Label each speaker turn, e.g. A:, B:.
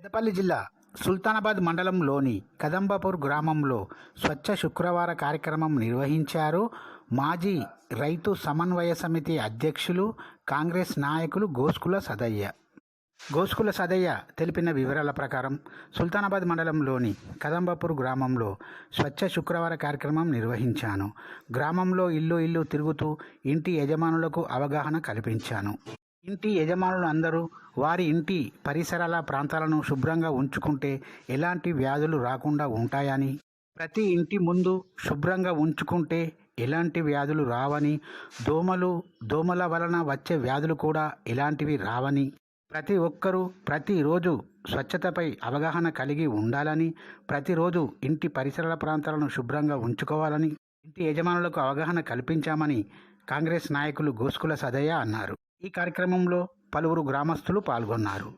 A: పెద్దపల్లి జిల్లా సుల్తానాబాద్ మండలంలోని కదంబపూర్ గ్రామంలో స్వచ్ఛ శుక్రవార కార్యక్రమం నిర్వహించారు మాజీ రైతు సమన్వయ సమితి అధ్యక్షులు కాంగ్రెస్ నాయకులు గోస్కుల సదయ్య. గోస్కుల సదయ్య తెలిపిన వివరాల ప్రకారం సుల్తానాబాద్ మండలంలోని కదంబపూర్ గ్రామంలో స్వచ్ఛ శుక్రవార కార్యక్రమం నిర్వహించాను. గ్రామంలో ఇల్లు ఇల్లు తిరుగుతూ ఇంటి యజమానులకు అవగాహన కల్పించాను. ఇంటి యజమానులు అందరూ వారి ఇంటి పరిసరాల ప్రాంతాలను శుభ్రంగా ఉంచుకుంటే ఎలాంటి వ్యాధులు రాకుండా ఉంటాయని ప్రతి ఇంటి ముందు శుభ్రంగా ఉంచుకుంటే ఎలాంటి వ్యాధులు రావని దోమలు దోమల వలన వచ్చే వ్యాధులు కూడా ఎలాంటివి రావని ప్రతి ఒక్కరూ ప్రతిరోజు స్వచ్ఛతపై అవగాహన కలిగి ఉండాలని ప్రతిరోజు ఇంటి పరిసరాల ప్రాంతాలను శుభ్రంగా ఉంచుకోవాలని ఇంటి యజమానులకు అవగాహన కల్పించామని కాంగ్రెస్ నాయకులు గోస్కుల సదయ్య అన్నారు. ఈ కార్యక్రమంలో పలువురు గ్రామస్తులు పాల్గొన్నారు.